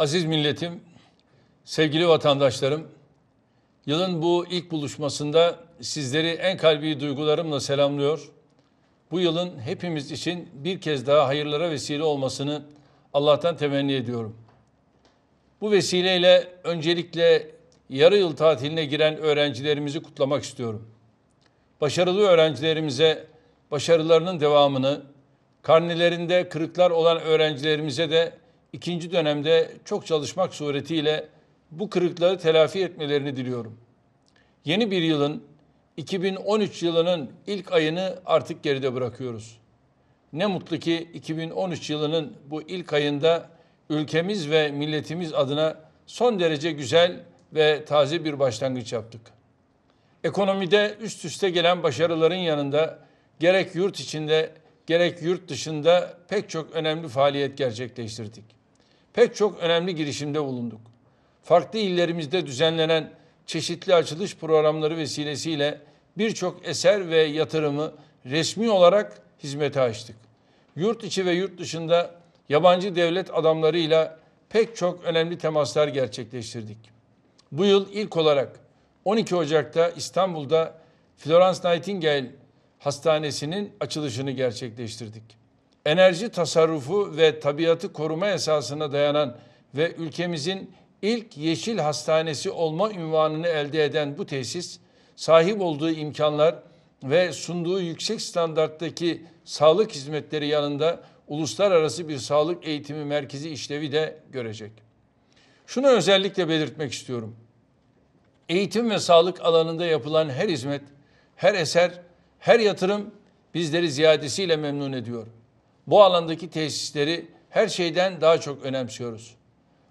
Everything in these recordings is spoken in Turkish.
Aziz milletim, sevgili vatandaşlarım, yılın bu ilk buluşmasında sizleri en kalbi duygularımla selamlıyor. Bu yılın hepimiz için bir kez daha hayırlara vesile olmasını Allah'tan temenni ediyorum. Bu vesileyle öncelikle yarı yıl tatiline giren öğrencilerimizi kutlamak istiyorum. Başarılı öğrencilerimize başarılarının devamını, karnelerinde kırıklar olan öğrencilerimize de ikinci dönemde çok çalışmak suretiyle bu kırıkları telafi etmelerini diliyorum. Yeni bir yılın 2013 yılının ilk ayını artık geride bırakıyoruz. Ne mutlu ki 2013 yılının bu ilk ayında ülkemiz ve milletimiz adına son derece güzel ve taze bir başlangıç yaptık. Ekonomide üst üste gelen başarıların yanında gerek yurt içinde gerek yurt dışında pek çok önemli faaliyet gerçekleştirdik. Pek çok önemli girişimde bulunduk. Farklı illerimizde düzenlenen çeşitli açılış programları vesilesiyle birçok eser ve yatırımı resmi olarak hizmete açtık. Yurt içi ve yurt dışında yabancı devlet adamlarıyla pek çok önemli temaslar gerçekleştirdik. Bu yıl ilk olarak 12 Ocak'ta İstanbul'da Florence Nightingale Hastanesi'nin açılışını gerçekleştirdik. Enerji tasarrufu ve tabiatı koruma esasına dayanan ve ülkemizin ilk yeşil hastanesi olma ünvanını elde eden bu tesis, sahip olduğu imkanlar ve sunduğu yüksek standarttaki sağlık hizmetleri yanında uluslararası bir sağlık eğitimi merkezi işlevi de görecek. Şunu özellikle belirtmek istiyorum. Eğitim ve sağlık alanında yapılan her hizmet, her eser, her yatırım bizleri ziyadesiyle memnun ediyor. Bu alandaki tesisleri her şeyden daha çok önemsiyoruz.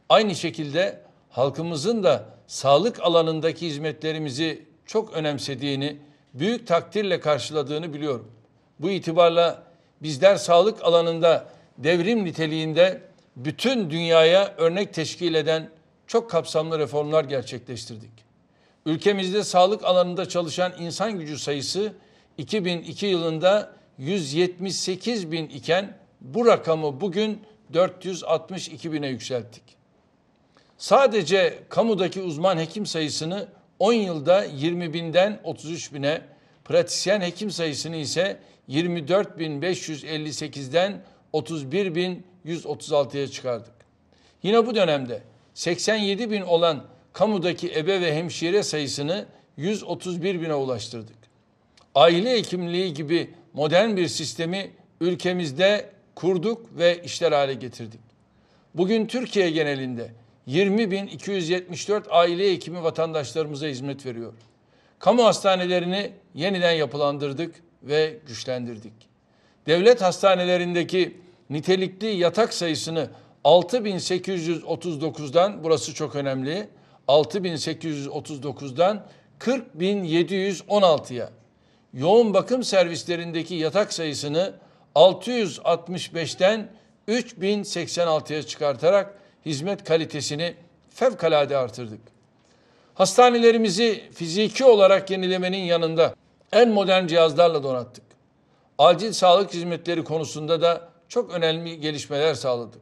Aynı şekilde halkımızın da sağlık alanındaki hizmetlerimizi çok önemsediğini, büyük takdirle karşıladığını biliyorum. Bu itibarla bizler sağlık alanında devrim niteliğinde bütün dünyaya örnek teşkil eden çok kapsamlı reformlar gerçekleştirdik. Ülkemizde sağlık alanında çalışan insan gücü sayısı 2002 yılında 178 bin iken bu rakamı bugün 462 bine yükselttik. Sadece kamudaki uzman hekim sayısını 10 yılda 20 binden 33 bine, pratisyen hekim sayısını ise 24.558'den 31.136'ya çıkardık. Yine bu dönemde 87 bin olan kamudaki ebe ve hemşire sayısını 131 bine ulaştırdık. Aile hekimliği gibi modern bir sistemi ülkemizde kurduk ve işler hale getirdik. Bugün Türkiye genelinde 20.274 aile hekimi vatandaşlarımıza hizmet veriyor. Kamu hastanelerini yeniden yapılandırdık ve güçlendirdik. Devlet hastanelerindeki nitelikli yatak sayısını 6839'dan burası çok önemli. 6839'dan 40716'ya. Yoğun bakım servislerindeki yatak sayısını 665'ten 3086'ya çıkartarak hizmet kalitesini fevkalade artırdık. Hastanelerimizi fiziki olarak yenilemenin yanında en modern cihazlarla donattık. Acil sağlık hizmetleri konusunda da çok önemli gelişmeler sağladık.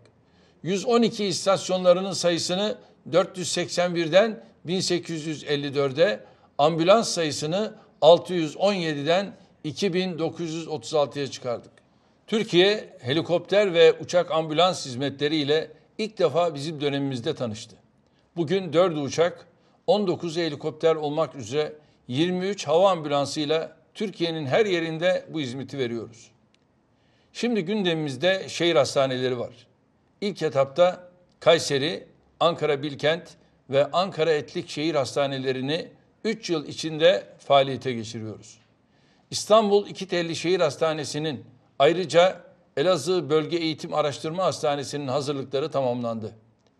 112 istasyonlarının sayısını 481'den 1854'e, ambulans sayısını 617'den 2936'ya çıkardık. Türkiye helikopter ve uçak ambulans hizmetleriyle ilk defa bizim dönemimizde tanıştı. Bugün 4 uçak, 19 helikopter olmak üzere 23 hava ambulansıyla Türkiye'nin her yerinde bu hizmeti veriyoruz. Şimdi gündemimizde şehir hastaneleri var. İlk etapta Kayseri, Ankara Bilkent ve Ankara Etlik şehir hastanelerini 3 yıl içinde faaliyete geçiriyoruz. İstanbul İki Telli Şehir Hastanesi'nin ayrıca Elazığ Bölge Eğitim Araştırma Hastanesi'nin hazırlıkları tamamlandı.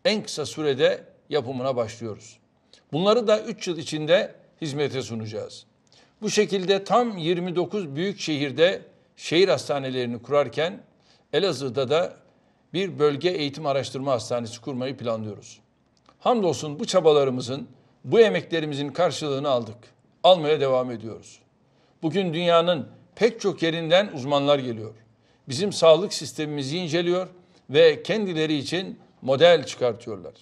En kısa sürede yapımına başlıyoruz. Bunları da 3 yıl içinde hizmete sunacağız. Bu şekilde tam 29 büyük şehirde şehir hastanelerini kurarken Elazığ'da da bir bölge eğitim araştırma hastanesi kurmayı planlıyoruz. Hamdolsun bu çabalarımızın, bu emeklerimizin karşılığını aldık. Almaya devam ediyoruz. Bugün dünyanın pek çok yerinden uzmanlar geliyor. Bizim sağlık sistemimizi inceliyor ve kendileri için model çıkartıyorlar.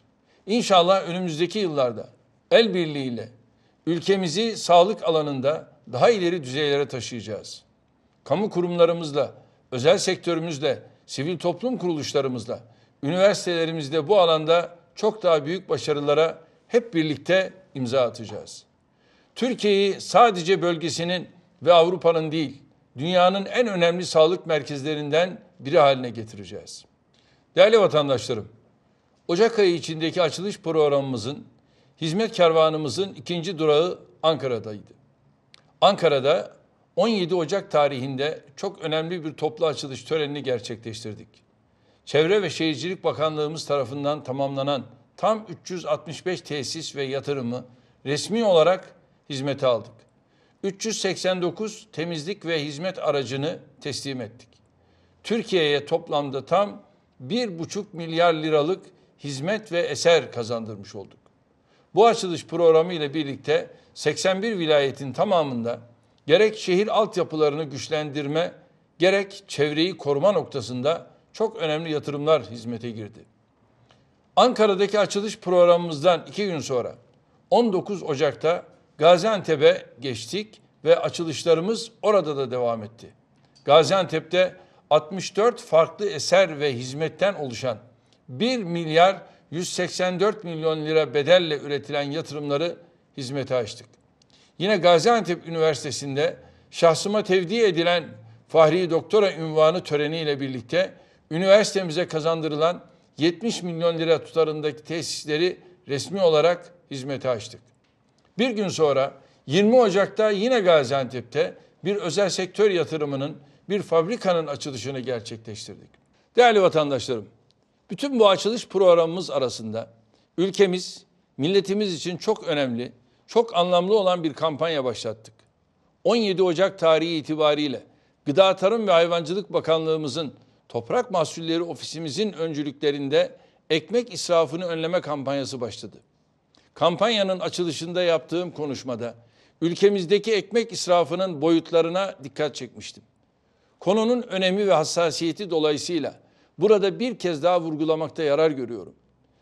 İnşallah önümüzdeki yıllarda el birliğiyle ülkemizi sağlık alanında daha ileri düzeylere taşıyacağız. Kamu kurumlarımızla, özel sektörümüzle, sivil toplum kuruluşlarımızla, üniversitelerimizde bu alanda çok daha büyük başarılara hep birlikte imza atacağız. Türkiye'yi sadece bölgesinin ve Avrupa'nın değil, dünyanın en önemli sağlık merkezlerinden biri haline getireceğiz. Değerli vatandaşlarım, Ocak ayı içindeki açılış programımızın, hizmet kervanımızın ikinci durağı Ankara'daydı. Ankara'da 17 Ocak tarihinde çok önemli bir toplu açılış törenini gerçekleştirdik. Çevre ve Şehircilik Bakanlığımız tarafından tamamlanan tam 365 tesis ve yatırımı resmi olarak hizmete aldık. 389 temizlik ve hizmet aracını teslim ettik. Türkiye'ye toplamda tam 1,5 milyar liralık hizmet ve eser kazandırmış olduk. Bu açılış programı ile birlikte 81 vilayetin tamamında gerek şehir altyapılarını güçlendirme, gerek çevreyi koruma noktasında çok önemli yatırımlar hizmete girdi. Ankara'daki açılış programımızdan iki gün sonra 19 Ocak'ta Gaziantep'e geçtik ve açılışlarımız orada da devam etti. Gaziantep'te 64 farklı eser ve hizmetten oluşan 1 milyar 184 milyon lira bedelle üretilen yatırımları hizmete açtık. Yine Gaziantep Üniversitesi'nde şahsıma tevdi edilen Fahri Doktora ünvanı töreniyle birlikte üniversitemize kazandırılan 70 milyon lira tutarındaki tesisleri resmi olarak hizmete açtık. Bir gün sonra 20 Ocak'ta yine Gaziantep'te bir özel sektör yatırımının bir fabrikanın açılışını gerçekleştirdik. Değerli vatandaşlarım, bütün bu açılış programımız arasında ülkemiz, milletimiz için çok önemli, çok anlamlı olan bir kampanya başlattık. 17 Ocak tarihi itibariyle Gıda Tarım ve Hayvancılık Bakanlığımızın Toprak Mahsulleri Ofisimizin öncülüklerinde ekmek israfını önleme kampanyası başladı. Kampanyanın açılışında yaptığım konuşmada ülkemizdeki ekmek israfının boyutlarına dikkat çekmiştim. Konunun önemi ve hassasiyeti dolayısıyla burada bir kez daha vurgulamakta yarar görüyorum.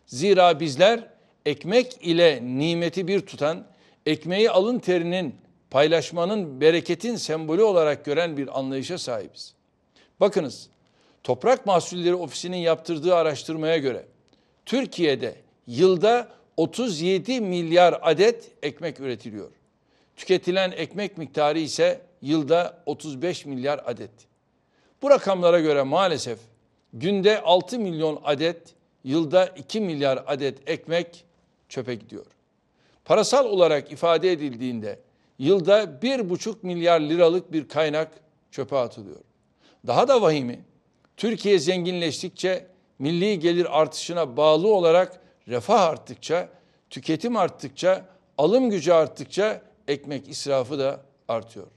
Zira bizler ekmek ile nimeti bir tutan, ekmeği alın terinin, paylaşmanın, bereketin sembolü olarak gören bir anlayışa sahibiz. Bakınız, Toprak Mahsulleri Ofisi'nin yaptırdığı araştırmaya göre Türkiye'de yılda 37 milyar adet ekmek üretiliyor. Tüketilen ekmek miktarı ise yılda 35 milyar adet. Bu rakamlara göre maalesef günde 6 milyon adet, yılda 2 milyar adet ekmek çöpe gidiyor. Parasal olarak ifade edildiğinde yılda 1,5 milyar liralık bir kaynak çöpe atılıyor. Daha da vahimi Türkiye zenginleştikçe milli gelir artışına bağlı olarak refah arttıkça, tüketim arttıkça, alım gücü arttıkça ekmek israfı da artıyor.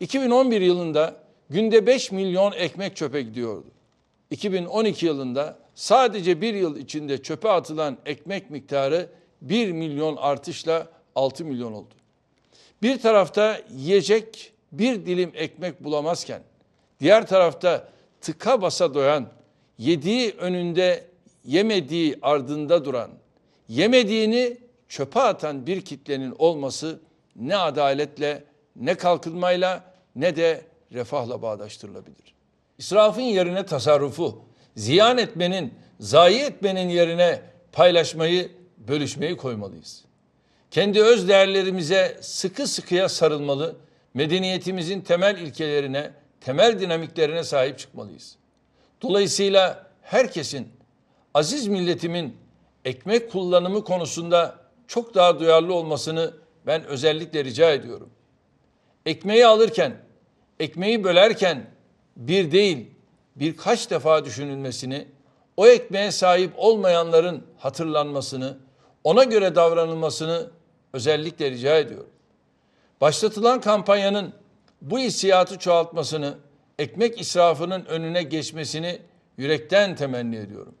2011 yılında günde 5 milyon ekmek çöpe gidiyordu. 2012 yılında sadece bir yıl içinde çöpe atılan ekmek miktarı 1 milyon artışla 6 milyon oldu. Bir tarafta yiyecek bir dilim ekmek bulamazken, diğer tarafta tıka basa doyan, yediği önünde yemediği ardında duran, yemediğini çöpe atan bir kitlenin olması ne adaletle, ne kalkınmayla, ne de refahla bağdaştırılabilir. İsrafın yerine tasarrufu, ziyan etmenin, zayi etmenin yerine paylaşmayı, bölüşmeyi koymalıyız. Kendi öz değerlerimize sıkı sıkıya sarılmalı, medeniyetimizin temel ilkelerine, temel dinamiklerine sahip çıkmalıyız. Dolayısıyla herkesin, aziz milletimin ekmek kullanımı konusunda çok daha duyarlı olmasını ben özellikle rica ediyorum. Ekmeği alırken, ekmeği bölerken bir değil birkaç defa düşünülmesini, o ekmeğe sahip olmayanların hatırlanmasını, ona göre davranılmasını özellikle rica ediyorum. Başlatılan kampanyanın bu hissiyatı çoğaltmasını, ekmek israfının önüne geçmesini yürekten temenni ediyorum.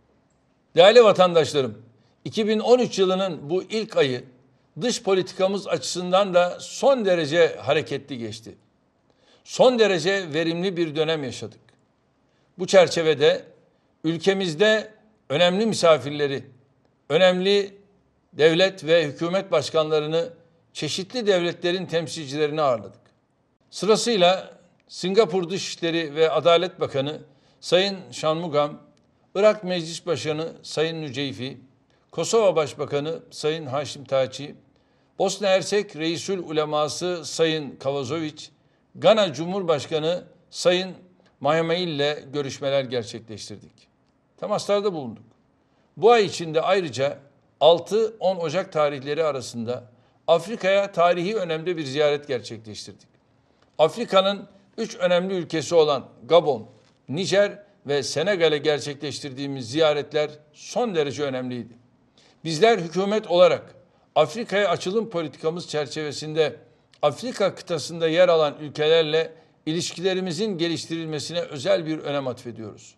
Değerli vatandaşlarım, 2013 yılının bu ilk ayı dış politikamız açısından da son derece hareketli geçti. Son derece verimli bir dönem yaşadık. Bu çerçevede ülkemizde önemli misafirleri, önemli devlet ve hükümet başkanlarını, çeşitli devletlerin temsilcilerini ağırladık. Sırasıyla Singapur Dışişleri ve Adalet Bakanı Sayın Shanmugam, Irak Meclis Başkanı Sayın Nüceyfi, Kosova Başbakanı Sayın Haşim Taçi, Bosna Hersek Reisül Uleması Sayın Kavazoviç, Gana Cumhurbaşkanı Sayın Mayamail ile görüşmeler gerçekleştirdik. Temaslarda bulunduk. Bu ay içinde ayrıca 6-10 Ocak tarihleri arasında Afrika'ya tarihi önemli bir ziyaret gerçekleştirdik. Afrika'nın üç önemli ülkesi olan Gabon, Nijer ve Senegal'e gerçekleştirdiğimiz ziyaretler son derece önemliydi. Bizler hükümet olarak Afrika'ya açılım politikamız çerçevesinde Afrika kıtasında yer alan ülkelerle ilişkilerimizin geliştirilmesine özel bir önem atfediyoruz.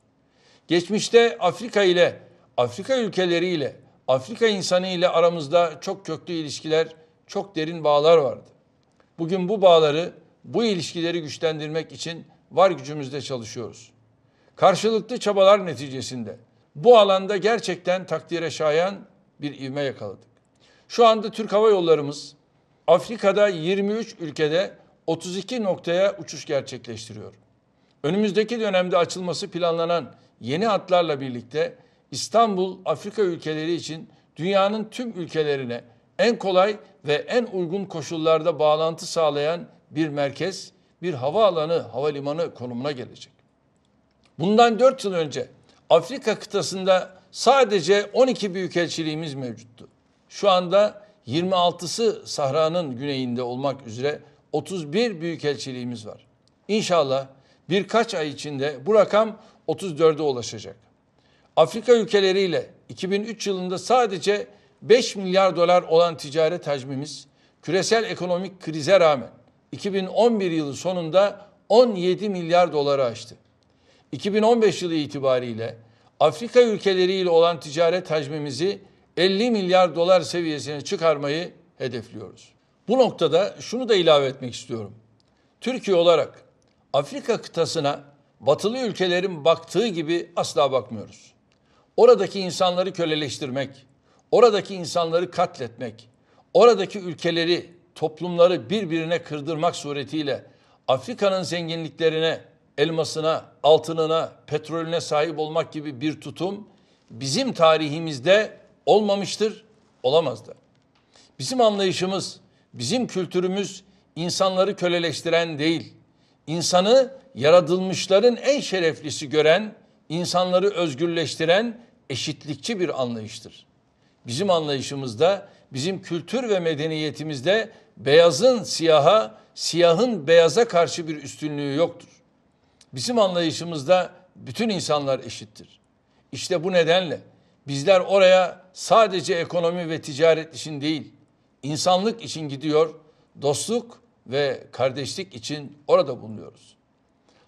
Geçmişte Afrika ile, Afrika ülkeleriyle, Afrika insanı ile aramızda çok köklü ilişkiler, çok derin bağlar vardı. Bugün bu bağları, bu ilişkileri güçlendirmek için var gücümüzle çalışıyoruz. Karşılıklı çabalar neticesinde bu alanda gerçekten takdire şayan bir ivme yakaladık. Şu anda Türk Hava Yollarımız Afrika'da 23 ülkede 32 noktaya uçuş gerçekleştiriyor. Önümüzdeki dönemde açılması planlanan yeni hatlarla birlikte İstanbul Afrika ülkeleri için dünyanın tüm ülkelerine en kolay ve en uygun koşullarda bağlantı sağlayan bir merkez, bir havaalanı, havalimanı konumuna gelecek. Bundan 4 yıl önce Afrika kıtasında sadece 12 büyükelçiliğimiz mevcuttu. Şu anda 26'sı Sahra'nın güneyinde olmak üzere 31 büyükelçiliğimiz var. İnşallah birkaç ay içinde bu rakam 34'e ulaşacak. Afrika ülkeleriyle 2003 yılında sadece 5 milyar dolar olan ticaret hacmimiz küresel ekonomik krize rağmen 2011 yılı sonunda 17 milyar doları aştı. 2015 yılı itibariyle Afrika ülkeleriyle olan ticaret hacmimizi 50 milyar dolar seviyesine çıkarmayı hedefliyoruz. Bu noktada şunu da ilave etmek istiyorum. Türkiye olarak Afrika kıtasına batılı ülkelerin baktığı gibi asla bakmıyoruz. Oradaki insanları köleleştirmek, oradaki insanları katletmek, oradaki ülkeleri, toplumları birbirine kırdırmak suretiyle Afrika'nın zenginliklerine, elmasına, altınına, petrolüne sahip olmak gibi bir tutum bizim tarihimizde olmamıştır, olamaz da. Bizim anlayışımız, bizim kültürümüz insanları köleleştiren değil, insanı yaratılmışların en şereflisi gören, insanları özgürleştiren eşitlikçi bir anlayıştır. Bizim anlayışımızda, bizim kültür ve medeniyetimizde beyazın siyaha, siyahın beyaza karşı bir üstünlüğü yoktur. Bizim anlayışımızda bütün insanlar eşittir. İşte bu nedenle bizler oraya sadece ekonomi ve ticaret için değil, insanlık için gidiyor, dostluk ve kardeşlik için orada bulunuyoruz.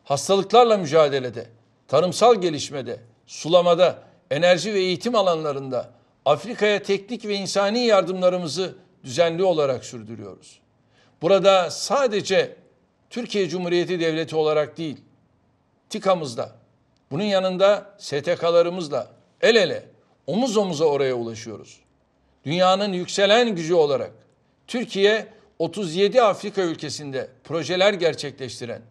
Hastalıklarla mücadelede, tarımsal gelişmede, sulamada, enerji ve eğitim alanlarında Afrika'ya teknik ve insani yardımlarımızı düzenli olarak sürdürüyoruz. Burada sadece Türkiye Cumhuriyeti Devleti olarak değil, TİKA'mızda, bunun yanında STK'larımızla el ele, omuz omuza oraya ulaşıyoruz. Dünyanın yükselen gücü olarak Türkiye 37 Afrika ülkesinde projeler gerçekleştiren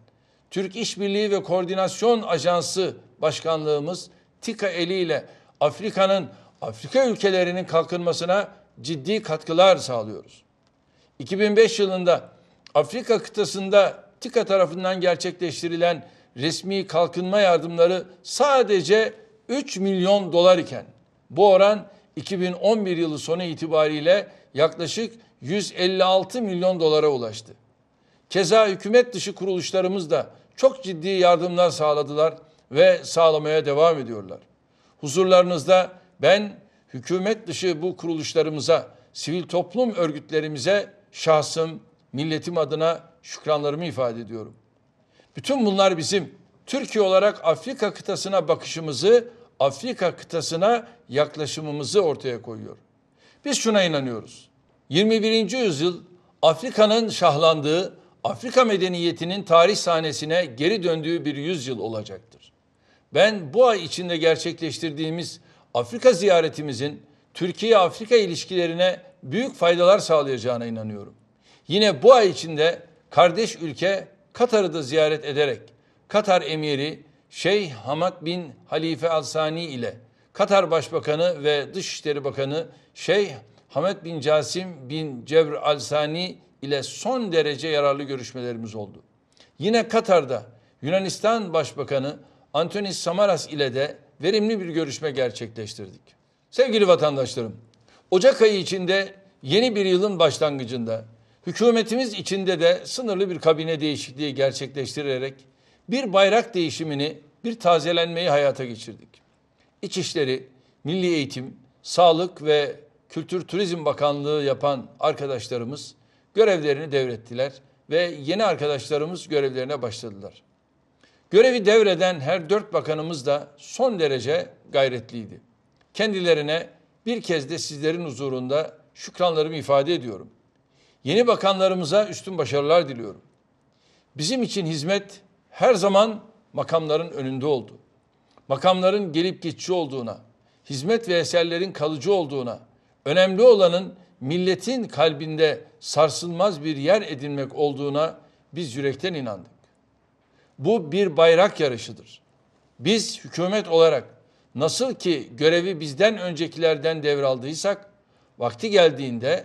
Türk İşbirliği ve Koordinasyon Ajansı Başkanlığımız TİKA eliyle Afrika'nın Afrika ülkelerinin kalkınmasına ciddi katkılar sağlıyoruz. 2005 yılında Afrika kıtasında TİKA tarafından gerçekleştirilen resmi kalkınma yardımları sadece 3 milyon dolar iken bu oran 2011 yılı sonu itibariyle yaklaşık 156 milyon dolara ulaştı. Keza hükümet dışı kuruluşlarımız da çok ciddi yardımlar sağladılar ve sağlamaya devam ediyorlar. Huzurlarınızda ben hükümet dışı bu kuruluşlarımıza, sivil toplum örgütlerimize şahsım, milletim adına şükranlarımı ifade ediyorum. Bütün bunlar bizim Türkiye olarak Afrika kıtasına bakışımızı, Afrika kıtasına yaklaşımımızı ortaya koyuyor. Biz şuna inanıyoruz. 21. yüzyıl Afrika'nın şahlandığı, Afrika medeniyetinin tarih sahnesine geri döndüğü bir yüzyıl olacaktır. Ben bu ay içinde gerçekleştirdiğimiz Afrika ziyaretimizin Türkiye-Afrika ilişkilerine büyük faydalar sağlayacağına inanıyorum. Yine bu ay içinde kardeş ülke Katar'ı da ziyaret ederek Katar emiri Şeyh Hamad bin Halife Al Sani ile Katar Başbakanı ve Dışişleri Bakanı Şeyh Hamed bin Casim bin Cebr Al Sani ile son derece yararlı görüşmelerimiz oldu. Yine Katar'da Yunanistan Başbakanı Antonis Samaras ile de verimli bir görüşme gerçekleştirdik. Sevgili vatandaşlarım, Ocak ayı içinde yeni bir yılın başlangıcında hükümetimiz içinde de sınırlı bir kabine değişikliği gerçekleştirerek bir bayrak değişimini, bir tazelenmeyi hayata geçirdik. İçişleri, Milli Eğitim, Sağlık ve Kültür Turizm Bakanlığı yapan arkadaşlarımız görevlerini devrettiler ve yeni arkadaşlarımız görevlerine başladılar. Görevi devreden her dört bakanımız da son derece gayretliydi. Kendilerine bir kez de sizlerin huzurunda şükranlarımı ifade ediyorum. Yeni bakanlarımıza üstün başarılar diliyorum. Bizim için hizmet her zaman makamların önünde oldu. Makamların gelip geçici olduğuna, hizmet ve eserlerin kalıcı olduğuna, önemli olanın milletin kalbinde sarsılmaz bir yer edinmek olduğuna biz yürekten inandık. Bu bir bayrak yarışıdır. Biz hükümet olarak nasıl ki görevi bizden öncekilerden devraldıysak, vakti geldiğinde,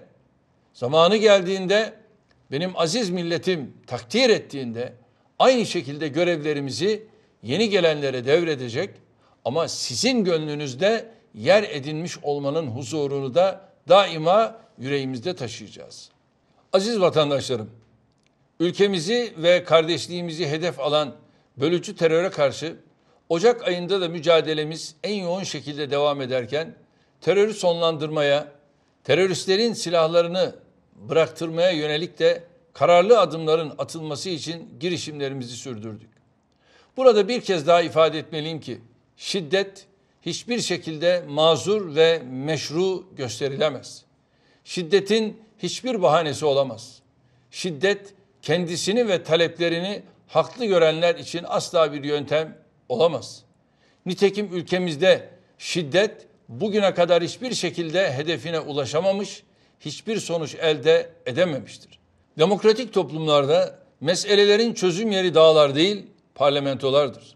zamanı geldiğinde, benim aziz milletim takdir ettiğinde aynı şekilde görevlerimizi yeni gelenlere devredecek ama sizin gönlünüzde yer edinmiş olmanın huzurunu da daima yüreğimizde taşıyacağız. Aziz vatandaşlarım, ülkemizi ve kardeşliğimizi hedef alan bölücü teröre karşı Ocak ayında da mücadelemiz en yoğun şekilde devam ederken terörü sonlandırmaya, teröristlerin silahlarını bıraktırmaya yönelik de kararlı adımların atılması için girişimlerimizi sürdürdük. Burada bir kez daha ifade etmeliyim ki şiddet hiçbir şekilde mazur ve meşru gösterilemez. Şiddetin hiçbir bahanesi olamaz. Şiddet kendisini ve taleplerini haklı görenler için asla bir yöntem olamaz. Nitekim ülkemizde şiddet bugüne kadar hiçbir şekilde hedefine ulaşamamış, hiçbir sonuç elde edememiştir. Demokratik toplumlarda meselelerin çözüm yeri dağlar değil, parlamentolardır.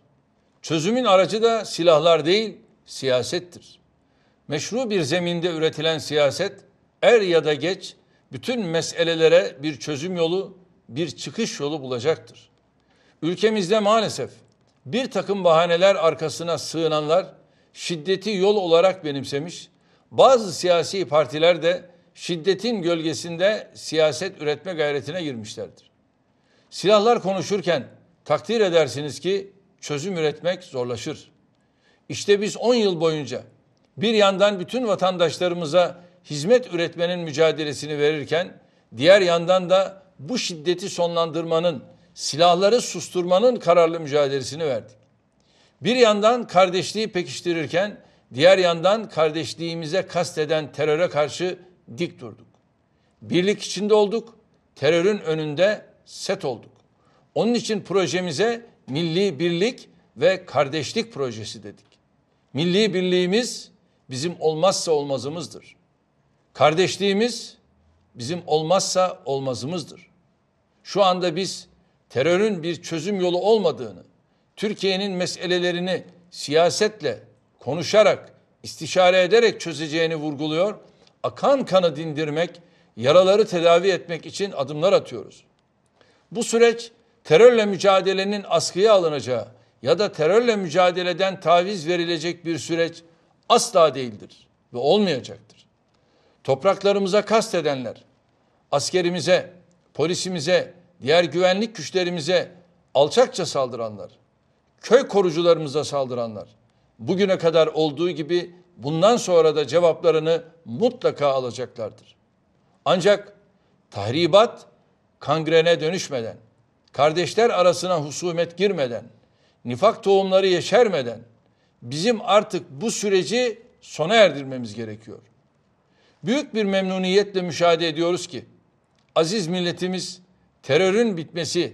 Çözümün aracı da silahlar değil, siyasettir. Meşru bir zeminde üretilen siyaset er ya da geç bütün meselelere bir çözüm yolu, bir çıkış yolu bulacaktır. Ülkemizde maalesef bir takım bahaneler arkasına sığınanlar şiddeti yol olarak benimsemiş, bazı siyasi partiler de şiddetin gölgesinde siyaset üretme gayretine girmişlerdir. Silahlar konuşurken takdir edersiniz ki çözüm üretmek zorlaşır. İşte biz 10 yıl boyunca bir yandan bütün vatandaşlarımıza hizmet üretmenin mücadelesini verirken diğer yandan da bu şiddeti sonlandırmanın, silahları susturmanın kararlı mücadelesini verdik. Bir yandan kardeşliği pekiştirirken diğer yandan kardeşliğimize kasteden teröre karşı dik durduk. Birlik içinde olduk, terörün önünde set olduk. Onun için projemize milli birlik ve kardeşlik projesi dedik. Milli birliğimiz bizim olmazsa olmazımızdır. Kardeşliğimiz bizim olmazsa olmazımızdır. Şu anda biz terörün bir çözüm yolu olmadığını, Türkiye'nin meselelerini siyasetle, konuşarak, istişare ederek çözeceğini vurguluyor. Akan kanı dindirmek, yaraları tedavi etmek için adımlar atıyoruz. Bu süreç terörle mücadelenin askıya alınacağı ya da terörle mücadeleden taviz verilecek bir süreç asla değildir ve olmayacaktır. Topraklarımıza kastedenler, askerimize, polisimize, diğer güvenlik güçlerimize alçakça saldıranlar, köy korucularımıza saldıranlar, bugüne kadar olduğu gibi bundan sonra da cevaplarını mutlaka alacaklardır. Ancak tahribat kangrene dönüşmeden, kardeşler arasına husumet girmeden, nifak tohumları yeşermeden bizim artık bu süreci sona erdirmemiz gerekiyor. Büyük bir memnuniyetle müşahede ediyoruz ki aziz milletimiz terörün bitmesi,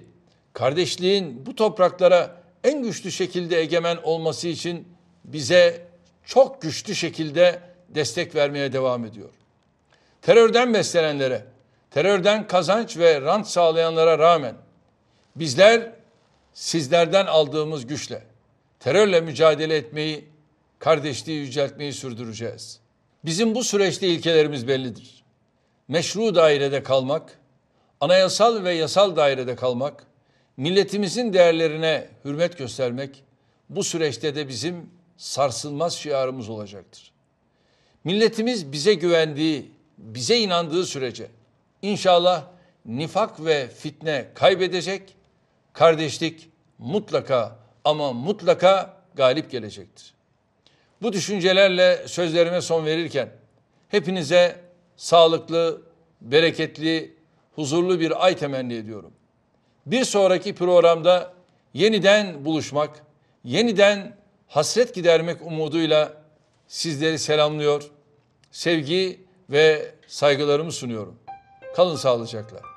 kardeşliğin bu topraklara en güçlü şekilde egemen olması için bize çok güçlü şekilde destek vermeye devam ediyor. Terörden beslenenlere, terörden kazanç ve rant sağlayanlara rağmen bizler sizlerden aldığımız güçle terörle mücadele etmeyi, kardeşliği yüceltmeyi sürdüreceğiz. Bizim bu süreçte ilkelerimiz bellidir. Meşru dairede kalmak, anayasal ve yasal dairede kalmak, milletimizin değerlerine hürmet göstermek bu süreçte de bizim sarsılmaz şiarımız olacaktır. Milletimiz bize güvendiği, bize inandığı sürece inşallah nifak ve fitne kaybedecek, kardeşlik mutlaka ama mutlaka galip gelecektir. Bu düşüncelerle sözlerime son verirken hepinize sağlıklı, bereketli, huzurlu bir ay temenni ediyorum. Bir sonraki programda yeniden buluşmak, yeniden hasret gidermek umuduyla sizleri selamlıyor, sevgi ve saygılarımı sunuyorum. Kalın sağlıcakla.